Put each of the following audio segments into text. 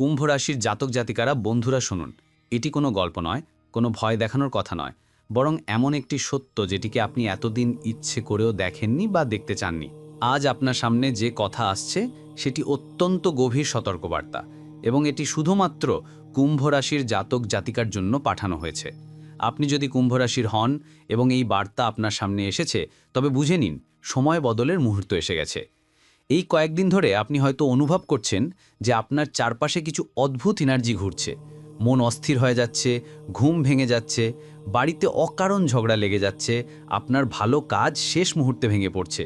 কুম্ভ রাশির জাতক জাতিকারা বন্ধুরা শুনুন। এটি কোনো গল্প নয়, কোনো ভয় দেখানোর কথা নয়, বরং এমন একটি সত্য যেটিকে আপনি এতদিন ইচ্ছে করেও দেখেননি বা দেখতে চাননি। আজ আপনার সামনে যে কথা আসছে, সেটি অত্যন্ত গভীর সতর্কবার্তা এবং এটি শুধুমাত্র কুম্ভ রাশির জাতক জাতিকার জন্য পাঠানো হয়েছে। আপনি যদি কুম্ভ রাশির হন এবং এই বার্তা আপনার সামনে এসেছে, তবে বুঝে নিন, সময় বদলের মুহূর্ত এসে গেছে। এই কয়েকদিন ধরে আপনি হয়তো অনুভব করছেন যে আপনার চারপাশে কিছু অদ্ভুত এনার্জি ঘুরছে। মন অস্থির হয়ে যাচ্ছে, ঘুম ভেঙে যাচ্ছে, বাড়িতে অকারণ ঝগড়া লেগে যাচ্ছে, আপনার ভালো কাজ শেষ মুহূর্তে ভেঙে পড়ছে।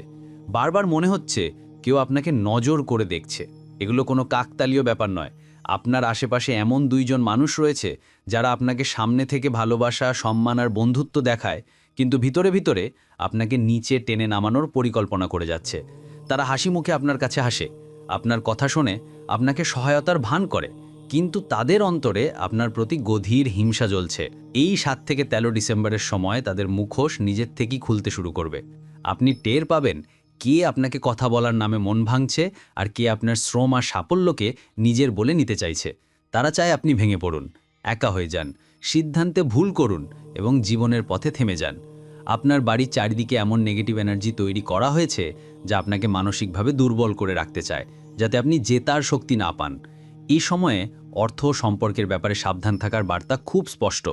বারবার মনে হচ্ছে কেউ আপনাকে নজর করে দেখছে। এগুলো কোনো কাকতালীয় ব্যাপার নয়। আপনার আশেপাশে এমন দুইজন মানুষ রয়েছে যারা আপনাকে সামনে থেকে ভালোবাসা, সম্মান আর বন্ধুত্ব দেখায়, কিন্তু ভিতরে ভিতরে আপনাকে নিচে টেনে নামানোর পরিকল্পনা করে যাচ্ছে। তারা হাসি মুখে আপনার কাছে হাসে। আপনার কথা শুনে আপনাকে সহায়তার ভান করে। কিন্তু তাদের অন্তরে আপনার প্রতি গধীর হিংসা জ্বলছে। এই সাত থেকে তেরো ডিসেম্বরের সময় তাদের মুখোশ নিজের থেকেই খুলতে শুরু করবে। আপনি টের পাবেন কে আপনাকে কথা বলার নামে মন ভাঙছে আর কে আপনার শ্রম আর সাফল্যকে নিজের বলে নিতে চাইছে। তারা চায় আপনি ভেঙে পড়ুন, একা হয়ে যান। সিদ্ধান্তে ভুল করুন এবং জীবনের পথে থেমে যান। আপনার বাড়ির চারিদিকে এমন নেগেটিভ এনার্জি তৈরি করা হয়েছে যা আপনাকে মানসিকভাবে দুর্বল করে রাখতে চায়, যাতে আপনি জেতার শক্তি না পান। এই সময়ে অর্থ সম্পর্কের ব্যাপারে সাবধান থাকার বার্তা খুব স্পষ্ট।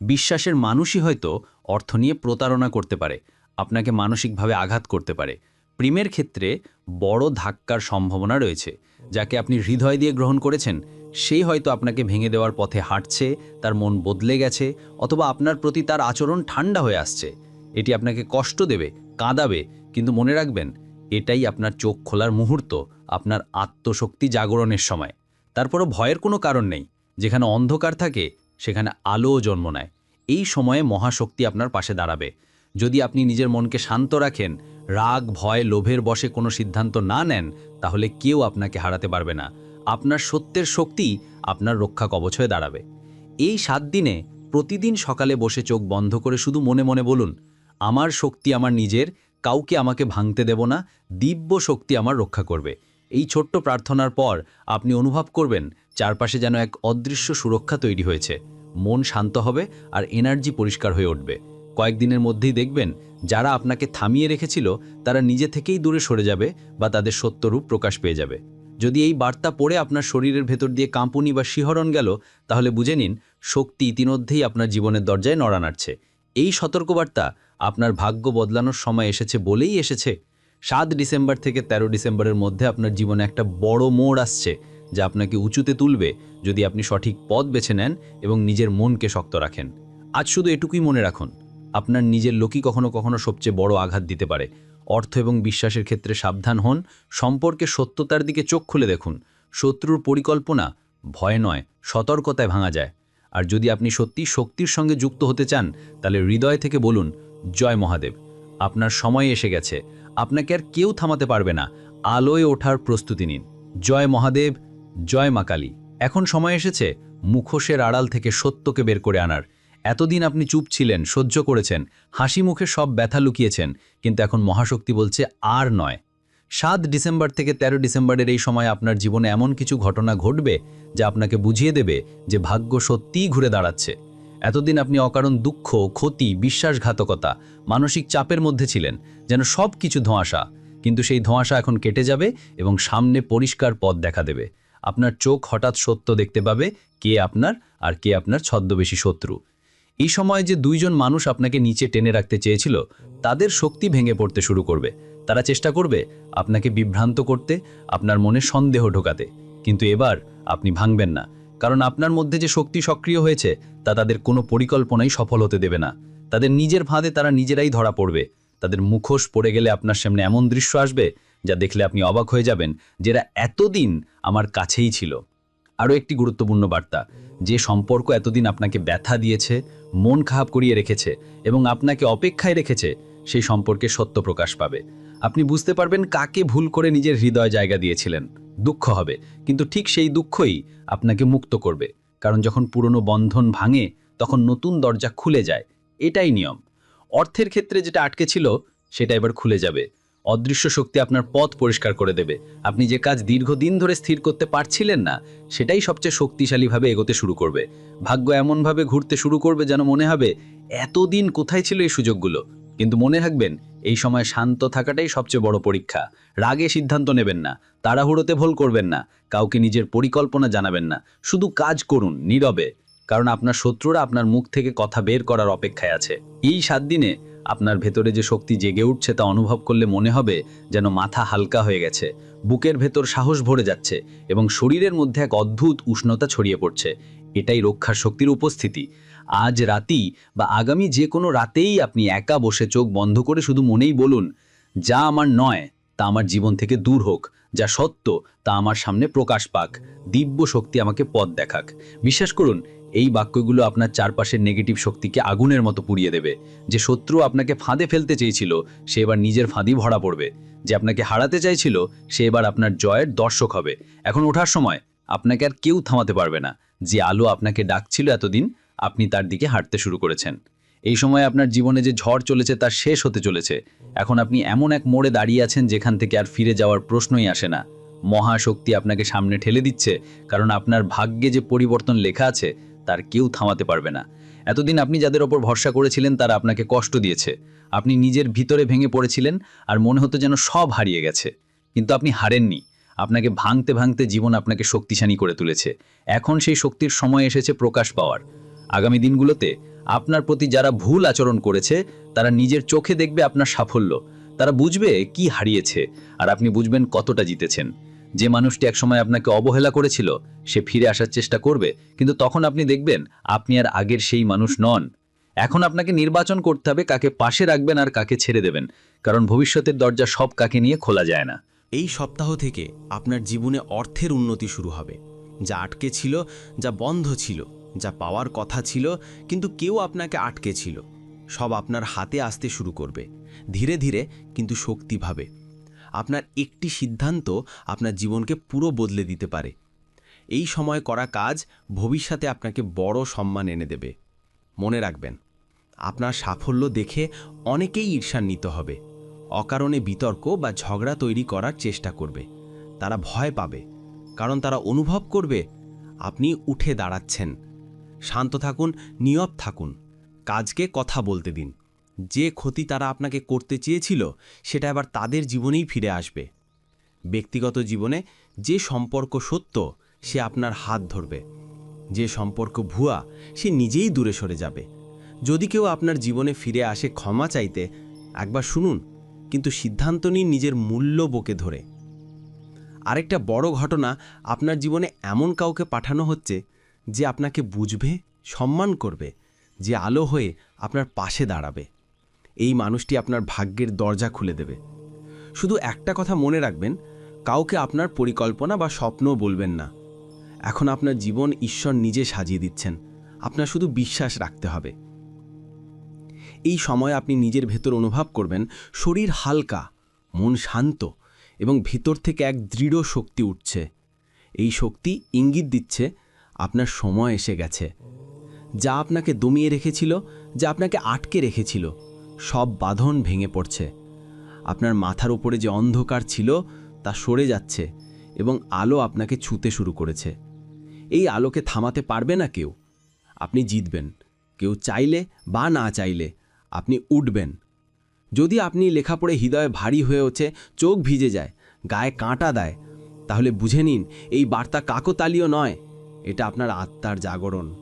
বিশ্বাসের মানুষই হয়তো অর্থ নিয়ে প্রতারণা করতে পারে, আপনাকে মানসিকভাবে আঘাত করতে পারে। প্রেমের ক্ষেত্রে বড় ধাক্কার সম্ভাবনা রয়েছে, যাকে আপনি হৃদয় দিয়ে গ্রহণ করেছেন, সেই হয়তো আপনাকে ভেঙে দেওয়ার পথে হাঁটছে, তার মন বদলে গেছে, অথবা আপনার প্রতি তার আচরণ ঠান্ডা হয়ে আসছে। এটি আপনাকে কষ্ট দেবে, কাঁদাবে, কিন্তু মনে রাখবেন, এটাই আপনার চোখ খোলার মুহূর্ত, আপনার আত্মশক্তি জাগরণের সময়। তারপরও ভয়ের কোনো কারণ নেই, যেখানে অন্ধকার থাকে, সেখানে আলোও জন্ম নেয়। এই সময়ে মহাশক্তি আপনার পাশে দাঁড়াবে। যদি আপনি নিজের মনকে শান্ত রাখেন, রাগ, ভয়, লোভের বশে কোনো সিদ্ধান্ত না নেন, তাহলে কেউ আপনাকে হারাতে পারবে না। আপনার সত্যের শক্তি আপনার রক্ষা কবচ হয়ে দাঁড়াবে। এই সাত দিনে প্রতিদিন সকালে বসে চোখ বন্ধ করে শুধু মনে মনে বলুন আমার শক্তি আমার নিজের, কাউকে আমাকে ভাঙতে দেব না, দিব্য শক্তি আমার রক্ষা করবে। এই ছোট্ট প্রার্থনার পর আপনি অনুভব করবেন, চারপাশে যেন এক অদৃশ্য সুরক্ষা তৈরি হয়েছে। মন শান্ত হবে আর এনার্জি পরিষ্কার হয়ে উঠবে। কয়েকদিনের মধ্যেই দেখবেন, যারা আপনাকে থামিয়ে রেখেছিল, তারা নিজে থেকেই দূরে সরে যাবে বা তাদের সত্যরূপ প্রকাশ পেয়ে যাবে। যদি এই বার্তা পড়ে আপনার শরীরের ভেতর দিয়ে কাঁপুনি বা শিহরণ গেল, তাহলে বুঝে নিন, শক্তি ইতিমধ্যেই আপনার জীবনের দরজায় নড়া নাড়ছে এই সতর্কবার্তা আপনার ভাগ্য বদলানোর সময় এসেছে বলেই এসেছে। সাত ডিসেম্বর থেকে ১৩ ডিসেম্বরের মধ্যে আপনার জীবনে একটা বড় মোড় আসছে যা আপনাকে উঁচুতে তুলবে যদি আপনি সঠিক পথ বেছে নেন এবং নিজের মনকে শক্ত রাখেন। আজ শুধু এটুকুই মনে রাখুন, আপনার নিজের লোকই কখনো কখনো সবচেয়ে বড় আঘাত দিতে পারে। অর্থ এবং বিশ্বাসের ক্ষেত্রে সাবধান হন, সম্পর্কে সত্যতার দিকে চোখ খুলে দেখুন। শত্রুর পরিকল্পনা ভয় নয়, সতর্কতায় ভাঙা যায়। আর যদি আপনি সত্যি শক্তির সঙ্গে যুক্ত হতে চান, তাহলে হৃদয় থেকে বলুন, জয় মহাদেব, আপনার সময় এসে গেছে। আপনাকে আর কেউ থামাতে পারবে না। আলোয় ওঠার প্রস্তুতি নিন। জয় মহাদেব, জয় মা কালী। এখন সময় এসেছে মুখোশের আড়াল থেকে সত্যকে বের করে আনার। এতদিন আপনি চুপ ছিলেন, সহ্য করেছেন, হাসি মুখে সব ব্যথা লুকিয়েছেন, কিন্তু এখন মহাশক্তি বলছে, আর নয়। সাত ডিসেম্বর থেকে ১৩ ডিসেম্বরের এই সময় আপনার জীবনে এমন কিছু ঘটনা ঘটবে যা আপনাকে বুঝিয়ে দেবে যে ভাগ্য সত্যিই ঘুরে দাঁড়াচ্ছে। এতদিন আপনি অকারণ দুঃখ, ক্ষতি, বিশ্বাসঘাতকতা, মানসিক চাপের মধ্যে ছিলেন, যেন সব কিছু ধোঁয়াশা। কিন্তু সেই ধোঁয়াশা এখন কেটে যাবে এবং সামনে পরিষ্কার পথ দেখা দেবে। আপনার চোখ হঠাৎ সত্য দেখতে পাবে কে আপনার আর কে আপনার ছদ্মবেশী শত্রু। এই সময় যে দুইজন মানুষ আপনাকে নিচে টেনে রাখতে চেয়েছিল, তাদের শক্তি ভেঙে পড়তে শুরু করবে। তারা চেষ্টা করবে আপনাকে বিভ্রান্ত করতে, আপনার মনে সন্দেহ ঢোকাতে। কিন্তু এবার আপনি ভাঙবেন না, কারণ আপনার মধ্যে যে শক্তি সক্রিয় হয়েছে, তা তাদের কোনো পরিকল্পনাই সফল হতে দেবে না। তাদের নিজের ফাঁদে তারা নিজেরাই ধরা পড়বে। তাদের মুখোশ পড়ে গেলে আপনার সামনে এমন দৃশ্য আসবে, যা দেখলে আপনি অবাক হয়ে যাবেন যেটা এতদিন আমার কাছেই ছিল। আরও একটি গুরুত্বপূর্ণ বার্তা, যে সম্পর্ক এতদিন আপনাকে ব্যথা দিয়েছে, মন খারাপ করিয়ে রেখেছে এবং আপনাকে অপেক্ষায় রেখেছে, সেই সম্পর্কে সত্য প্রকাশ পাবে। আপনি বুঝতে পারবেন কাকে ভুল করে নিজের হৃদয় জায়গা দিয়েছিলেন। দুঃখ হবে, কিন্তু ঠিক সেই দুঃখই আপনাকে মুক্ত করবে। কারণ যখন পুরনো বন্ধন ভাঙে, তখন নতুন দরজা খুলে যায়। এটাই নিয়ম। অর্থের ক্ষেত্রে যেটা আটকে ছিল, সেটা এবার খুলে যাবে। অদৃশ্য শক্তি আপনার পথ পরিষ্কার করে দেবে। আপনি যে কাজ দীর্ঘদিন ধরে স্থির করতে পারছিলেন না, সেটাই সবচেয়ে শক্তিশালীভাবে এগোতে শুরু করবে। ভাগ্য এমনভাবে ঘুরতে শুরু করবে যেন মনে হবে, এতদিন কোথায় ছিল এই সুযোগগুলো? কিন্তু মনে রাখবেন এই সময় শান্ত থাকাটাই সবচেয়ে বড় পরীক্ষা। রাগে সিদ্ধান্ত নেবেন না, তাড়াহুড়োতে ভুল করবেন না, কাউকে নিজের পরিকল্পনা জানাবেন না, শুধু কাজ করুন, নীরবে, কারণ আপনার শত্রুরা আপনার মুখ থেকে কথা বের করার অপেক্ষায় আছে। এই সাত দিনে আপনার ভেতরে যে শক্তি জেগে উঠছে তা অনুভব করলে মনে হবে যেন মাথা হালকা হয়ে গেছে, বুকের ভেতর সাহস ভরে যাচ্ছে এবং শরীরের মধ্যে এক অদ্ভুত উষ্ণতা ছড়িয়ে পড়ছে। এটাই রক্ষার শক্তির উপস্থিতি। আজ রাতেই বা আগামী যে কোনো রাতেই আপনি একা বসে চোখ বন্ধ করে শুধু মনেই বলুন, যা আমার নয়, তা আমার জীবন থেকে দূর হোক, যা সত্য, তা আমার সামনে প্রকাশ পাক, দিব্য শক্তি আমাকে পথ দেখাক। বিশ্বাস করুন, এই বাক্যগুলো আপনার চারপাশের নেগেটিভ শক্তিকে আগুনের মতো পুড়িয়ে দেবে। যে শত্রু আপনাকে ফাঁদে ফেলতে চেয়েছিল, সে এবার নিজের ফাঁদি ভরা পড়বে। যে আপনাকে হারাতে চাইছিল, সে এবার আপনার জয়ের দর্শক হবে। এখন ওঠার সময়, আপনাকে আর কেউ থামাতে পারবে না। যে আলো আপনাকে ডাকছিল এতদিন আপনি তার দিকে হাঁটতে শুরু করেছেন। এই সময় আপনার জীবনে যে ঝড় চলেছে তার শেষ হতে চলেছে। এখন আপনি এমন এক মোড়ে দাঁড়িয়ে আছেন যেখান থেকে আর ফিরে যাওয়ার প্রশ্নই আসে না। মহাশক্তি আপনাকে সামনে ঠেলে দিচ্ছে, কারণ আপনার ভাগ্যে যে পরিবর্তন লেখা আছে, তার কেউ থামাতে পারবে না। এতদিন আপনি যাদের ওপর ভরসা করেছিলেন, তারা আপনাকে কষ্ট দিয়েছে। আপনি নিজের ভিতরে ভেঙে পড়েছিলেন, আর মনে হতো যেন সব হারিয়ে গেছে। কিন্তু আপনি হারেননি। আপনাকে ভাঙতে ভাঙতে জীবন আপনাকে শক্তিশালী করে তুলেছে। এখন সেই শক্তির সময় এসেছে প্রকাশ পাওয়ার। আগামী দিনগুলোতে আপনার প্রতি যারা ভুল আচরণ করেছে, তারা নিজের চোখে দেখবে আপনার সাফল্য। তারা বুঝবে কি হারিয়েছে আর আপনি বুঝবেন কতটা জিতেছেন। যে মানুষটি একসময় আপনাকে অবহেলা করেছিল, সে ফিরে আসার চেষ্টা করবে, কিন্তু তখন আপনি দেখবেন আপনি আর আগের সেই মানুষ নন। এখন আপনাকে নির্বাচন করতে হবে কাকে পাশে রাখবেন আর কাকে ছেড়ে দেবেন, কারণ ভবিষ্যতের দরজা সব কাকে নিয়ে খোলা যায় না। এই সপ্তাহ থেকে আপনার জীবনে অর্থের উন্নতি শুরু হবে, যা আটকে ছিল, যা বন্ধ ছিল। যা পাওয়ার কথা ছিল, কিন্তু কেউ আপনাকে আটকে ছিল সব আপনার হাতে আসতে শুরু করবে। ধীরে ধীরে কিন্তু শক্তিভাবে আপনার একটি সিদ্ধান্ত আপনার জীবনকে পুরো বদলে দিতে পারে। এই সময় করা কাজ ভবিষ্যতে আপনাকে বড় সম্মান এনে দেবে। মনে রাখবেন, আপনার সাফল্য দেখে অনেকেই ঈর্ষান্বিত হবে। অকারণে বিতর্ক বা ঝগড়া তৈরি করার চেষ্টা করবে। তারা ভয় পাবে, কারণ তারা অনুভব করবে, আপনি উঠে দাঁড়াচ্ছেন। শান্ত থাকুন নীরব থাকুন। কাজকে কথা বলতে দিন। যে ক্ষতি তারা আপনাকে করতে চেয়েছিল, সেটা এবার তাদের জীবনেই ফিরে আসবে। ব্যক্তিগত জীবনে যে সম্পর্ক সত্য, সে আপনার হাত ধরবে। যে সম্পর্ক ভুয়া, সে নিজেই দূরে সরে যাবে। যদি কেউ আপনার জীবনে ফিরে আসে ক্ষমা চাইতে, একবার শুনুন, কিন্তু সিদ্ধান্ত নিন নিজের মূল্য বকে ধরে। আরেকটা বড় ঘটনা আপনার জীবনে এমন কাউকে পাঠানো হচ্ছে যে আপনাকে বুঝবে, সম্মান করবে, যে আলো হয়ে আপনার পাশে দাঁড়াবে। এই মানুষটি আপনার ভাগ্যের দরজা খুলে দেবে। শুধু একটা কথা মনে রাখবেন, কাউকে আপনার পরিকল্পনা বা স্বপ্ন বলবেন না। এখন আপনার জীবন ঈশ্বর নিজে সাজিয়ে দিচ্ছেন। আপনার শুধু বিশ্বাস রাখতে হবে। এই সময় আপনি নিজের ভেতর অনুভব করবেন, শরীর হালকা, মন শান্ত এবং ভিতর থেকে এক দৃঢ় শক্তি উঠছে। এই শক্তি ইঙ্গিত দিচ্ছে আপনার সময় এসে গেছে। যা আপনাকে দমিয়ে রেখেছিল, যা আপনাকে আটকে রেখেছিল, সব বাঁধন ভেঙে পড়ছে। আপনার মাথার উপরে যে অন্ধকার ছিল, তা সরে যাচ্ছে এবং আলো আপনাকে ছুতে শুরু করেছে। এই আলোকে থামাতে পারবে না কেউ। আপনি জিতবেন। কেউ চাইলে বা না চাইলে আপনি উঠবেন। যদি আপনি লেখা পড়ে হৃদয়ে ভারী হয়ে ওঠে, চোখ ভিজে যায়, গায়ে কাঁটা দেয়, তাহলে বুঝে নিন, এই বার্তা কাকতালীয় নয়। এটা আপনার আত্মার জাগরণ।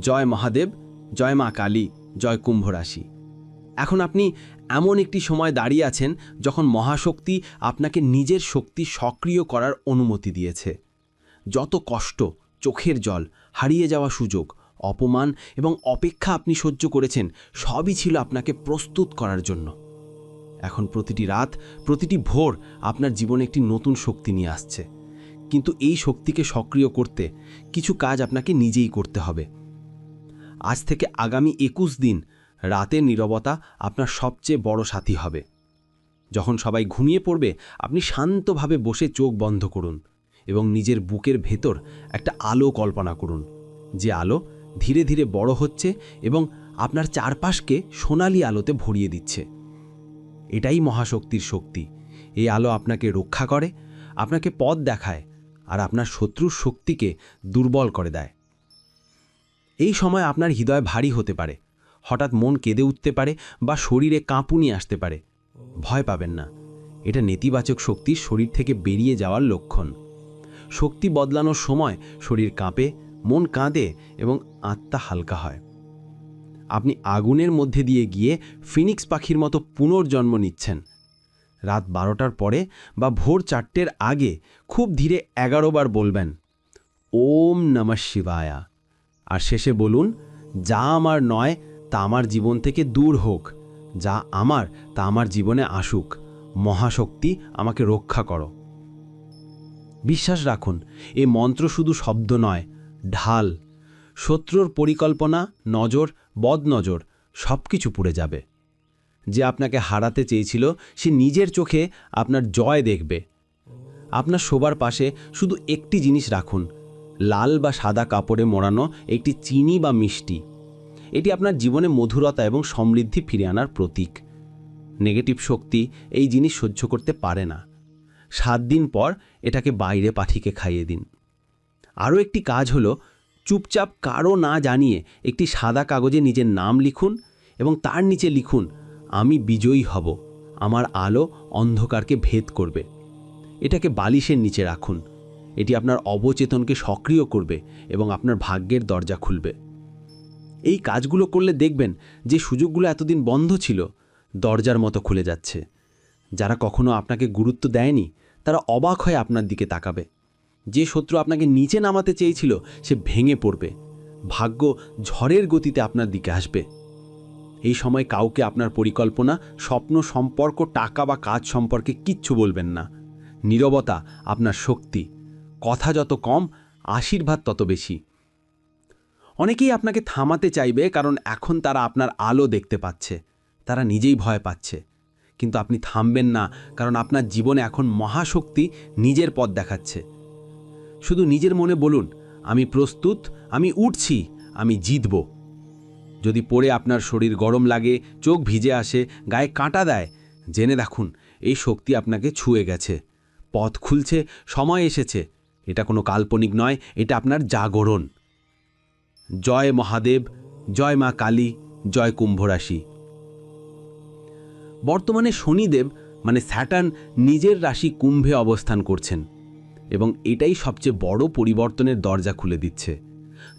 জয় মহাদেব, জয় মা কালী, জয় কুম্ভ রাশি। এখন আপনি এমন একটি সময় দাঁড়িয়ে আছেন যখন মহাশক্তি আপনাকে নিজের শক্তি সক্রিয় করার অনুমতি দিয়েছে। যত কষ্ট, চোখের জল, হারিয়ে যাওয়া সুযোগ, অপমান এবং অপেক্ষা আপনি সহ্য করেছেন, সবই ছিল আপনাকে প্রস্তুত করার জন্য। এখন প্রতিটি রাত, প্রতিটি ভোর আপনার জীবনে একটি নতুন শক্তি নিয়ে আসছে। কিন্তু এই শক্তিকে সক্রিয় করতে কিছু কাজ আপনাকে নিজেই করতে হবে। আজ থেকে আগামী একুশ দিন রাতের নীরবতা আপনার সবচেয়ে বড় সাথী হবে। যখন সবাই ঘুমিয়ে পড়বে, আপনি শান্তভাবে বসে চোখ বন্ধ করুন এবং নিজের বুকের ভেতর একটা আলো কল্পনা করুন। যে আলো ধীরে ধীরে বড় হচ্ছে এবং আপনার চারপাশকে সোনালি আলোতে ভরিয়ে দিচ্ছে। এটাই মহাশক্তির শক্তি। এই আলো আপনাকে রক্ষা করে, আপনাকে পথ দেখায় আর আপনার শত্রুর শক্তিকে দুর্বল করে দেয়। এই সময় আপনার হৃদয় ভারী হতে পারে। হঠাৎ মন কেঁদে উঠতে পারে বা শরীরে কাঁপুনি আসতে পারে। ভয় পাবেন না। এটা নেতিবাচক শক্তি শরীর থেকে বেরিয়ে যাওয়ার লক্ষণ। শক্তি বদলানোর সময় শরীর কাঁপে, মন কাঁদে এবং আত্মা হালকা হয়। আপনি আগুনের মধ্যে দিয়ে গিয়ে ফিনিক্স পাখির মতো পুনর্জন্ম নিচ্ছেন। রাত বারোটার পরে বা ভোর চারটের আগে খুব ধীরে এগারো বার বলবেন, ওম নমঃ শিবায়া। আর শেষে বলুন, যা আমার নয়, তা আমার জীবন থেকে দূর হোক। যা আমার, তা আমার জীবনে আসুক। মহাশক্তি আমাকে রক্ষা করো। বিশ্বাস রাখুন, এ মন্ত্র শুধু শব্দ নয়, ঢাল। শত্রুর পরিকল্পনা, নজর, বদনজর সব কিছু পুড়ে যাবে। যে আপনাকে হারাতে চেয়েছিল, সে নিজের চোখে আপনার জয় দেখবে। আপনার শোবার পাশে শুধু একটি জিনিস রাখুন, লাল বা সাদা কাপড়ে মোড়ানো একটি চিনি বা মিষ্টি। এটি আপনার জীবনে মধুরতা এবং সমৃদ্ধি ফিরে আনার প্রতীক। নেগেটিভ শক্তি এই জিনিস সহ্য করতে পারে না। সাত দিন পর এটাকে বাইরে পাঠিকে খাইয়ে দিন। আরও একটি কাজ হলো, চুপচাপ কারও না জানিয়ে একটি সাদা কাগজে নিজের নাম লিখুন এবং তার নিচে লিখুন আমি বিজয়ী হব। আমার আলো অন্ধকারকে ভেদ করবে। এটাকে বালিশের নিচে রাখুন। এটি আপনার অবচেতনকে সক্রিয় করবে এবং আপনার ভাগ্যের দরজা খুলবে। এই কাজগুলো করলে দেখবেন যে সুযোগগুলো এতদিন বন্ধ ছিল, দরজার মতো খুলে যাচ্ছে। যারা কখনো আপনাকে গুরুত্ব দেয়নি, তারা অবাক হয়ে আপনার দিকে তাকাবে। যে শত্রু আপনাকে নিচে নামাতে চেয়েছিল, সে ভেঙে পড়বে। ভাগ্য ঝড়ের গতিতে আপনার দিকে আসবে। এই সময় কাউকে আপনার পরিকল্পনা, স্বপ্ন সম্পর্ক, টাকা বা কাজ সম্পর্কে কিচ্ছু বলবেন না। নীরবতা আপনার শক্তি। কথা যত কম, আশীর্বাদ তত বেশি। অনেকেই আপনাকে থামাতে চাইবে কারণ এখন তারা আপনার আলো দেখতে পাচ্ছে। তারা নিজেই ভয় পাচ্ছে। কিন্তু আপনি থামবেন না কারণ আপনার জীবনে এখন মহাশক্তি নিজের পথ দেখাচ্ছে। শুধু নিজের মনে বলুন, আমি প্রস্তুত, আমি উঠছি, আমি জিতব। যদি পড়ে আপনার শরীর গরম লাগে, চোখ ভিজে আসে, গায়ে কাঁটা দেয়, জেনে দেখুন, এই শক্তি আপনাকে ছুঁয়ে গেছে। পথ খুলছে, সময় এসেছে। এটা কোনো কাল্পনিক নয়, এটা আপনার জাগরণ। জয় মহাদেব, জয় মা কালী, জয় কুম্ভরাশি বর্তমানে শনিদেব মানে স্যাটার্ন, নিজের রাশি কুম্ভে অবস্থান করছেন এবং এটাই সবচেয়ে বড় পরিবর্তনের দরজা খুলে দিচ্ছে।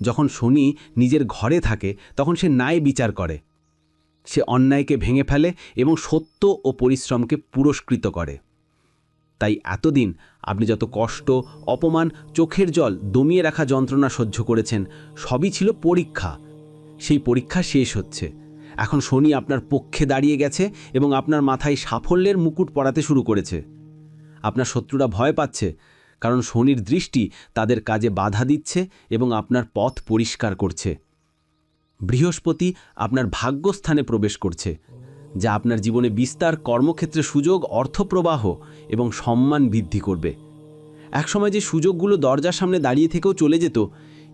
যখন শনি নিজের ঘরে থাকে, তখন সে ন্যায় বিচার করে। সে অন্যায়কে ভেঙে ফেলে এবং সত্য ও পরিশ্রমকে পুরস্কৃত করে। তাই এতদিন আপনি যত কষ্ট, অপমান, চোখের জল দমিয়ে রাখা যন্ত্রণা সহ্য করেছেন, সবই ছিল পরীক্ষা। সেই পরীক্ষা শেষ হচ্ছে। এখন শনি আপনার পক্ষে দাঁড়িয়ে গেছে এবং আপনার মাথায় সাফল্যের মুকুট পড়াতে শুরু করেছে। আপনার শত্রুরা ভয় পাচ্ছে। কারণ শনির দৃষ্টি তাদের কাজে বাধা দিচ্ছে এবং আপনার পথ পরিষ্কার করছে। বৃহস্পতি আপনার ভাগ্যস্থানে প্রবেশ করছে, যা আপনার জীবনে বিস্তার, কর্মক্ষেত্রে সুযোগ, অর্থপ্রবাহ এবং সম্মান বৃদ্ধি করবে। একসময় যে সুযোগগুলো দরজার সামনে দাঁড়িয়ে থেকেও চলে যেত,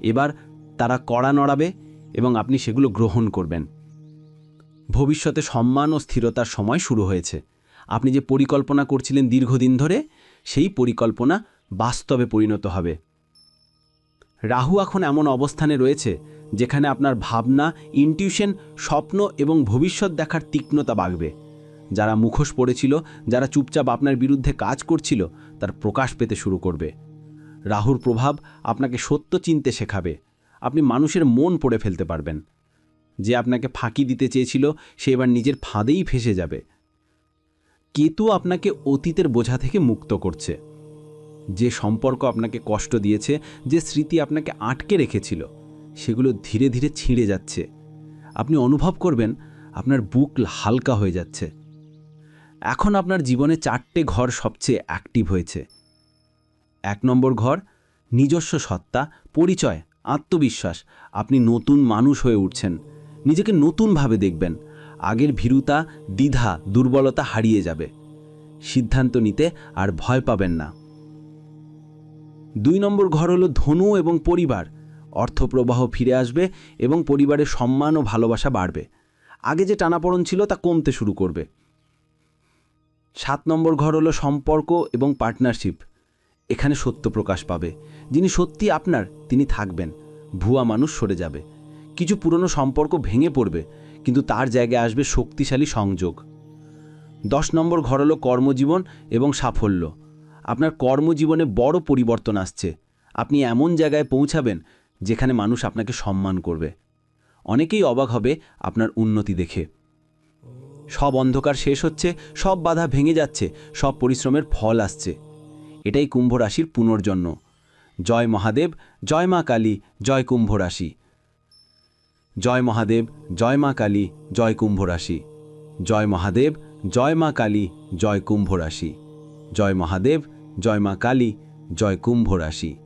এবার তারা কড়া নড়াবে এবং আপনি সেগুলো গ্রহণ করবেন। ভবিষ্যতে সম্মান ও স্থিরতার সময় শুরু হয়েছে। আপনি যে পরিকল্পনা করছিলেন দীর্ঘদিন ধরে, সেই পরিকল্পনা বাস্তবে পরিণত হবে। রাহু এখন এমন অবস্থানে রয়েছে, যেখানে আপনার ভাবনা ইনটিউশন স্বপ্ন এবং ভবিষ্যৎ দেখার তীক্ষ্ণতা বাড়বে। যারা মুখোশ পড়েছিল, যারা চুপচাপ আপনার বিরুদ্ধে কাজ করছিল, তার প্রকাশ পেতে শুরু করবে। রাহুর প্রভাব আপনাকে সত্য চিনতে শেখাবে। আপনি মানুষের মন পড়ে ফেলতে পারবেন। যে আপনাকে ফাঁকি দিতে চেয়েছিল, সে এবার নিজের ফাঁদেই ফেসে যাবে। কেতু আপনাকে অতীতের বোঝা থেকে মুক্ত করছে। যে সম্পর্ক আপনাকে কষ্ট দিয়েছে, যে স্মৃতি আপনাকে আটকে রেখেছিল, সেগুলো ধীরে ধীরে ছিঁড়ে যাচ্ছে। আপনি অনুভব করবেন আপনার বুক হালকা হয়ে যাচ্ছে। এখন আপনার জীবনে চারটে ঘর সবচেয়ে অ্যাক্টিভ হয়েছে। এক নম্বর ঘর, নিজস্ব সত্তা, পরিচয়, আত্মবিশ্বাস। আপনি নতুন মানুষ হয়ে উঠছেন। নিজেকে নতুনভাবে দেখবেন। আগের ভীরুতা, দ্বিধা, দুর্বলতা হারিয়ে যাবে। সিদ্ধান্ত নিতে আর ভয় পাবেন না। দুই নম্বর ঘর হলো ধনু এবং পরিবার। অর্থপ্রবাহ ফিরে আসবে এবং পরিবারের সম্মান ও ভালোবাসা বাড়বে। আগে যে টানাপড়ন ছিল তা কমতে শুরু করবে। সাত নম্বর ঘর হলো সম্পর্ক এবং পার্টনারশিপ। এখানে সত্য প্রকাশ পাবে। যিনি সত্যি আপনার, তিনি থাকবেন। ভুয়া মানুষ সরে যাবে। কিছু পুরনো সম্পর্ক ভেঙে পড়বে, কিন্তু তার জায়গায় আসবে শক্তিশালী সংযোগ। দশ নম্বর ঘর হলো কর্মজীবন এবং সাফল্য। আপনার কর্মজীবনে বড় পরিবর্তন আসছে। আপনি এমন জায়গায় পৌঁছাবেন যেখানে মানুষ আপনাকে সম্মান করবে। অনেকেই অবাক হবে আপনার উন্নতি দেখে। সব অন্ধকার শেষ হচ্ছে, সব বাধা ভেঙে যাচ্ছে, সব পরিশ্রমের ফল আসছে। এটাই কুম্ভ রাশির পুনর্জন্ম। জয় মহাদেব, জয় মা কালী, জয় কুম্ভ রাশি। জয় মহাদেব, জয় মা কালী, জয় কুম্ভ রাশি। জয় মহাদেব, জয় মা কালী, জয় কুম্ভ রাশি। জয় মহাদেব জয় মা কালী জয় কুম্ভ রাশি।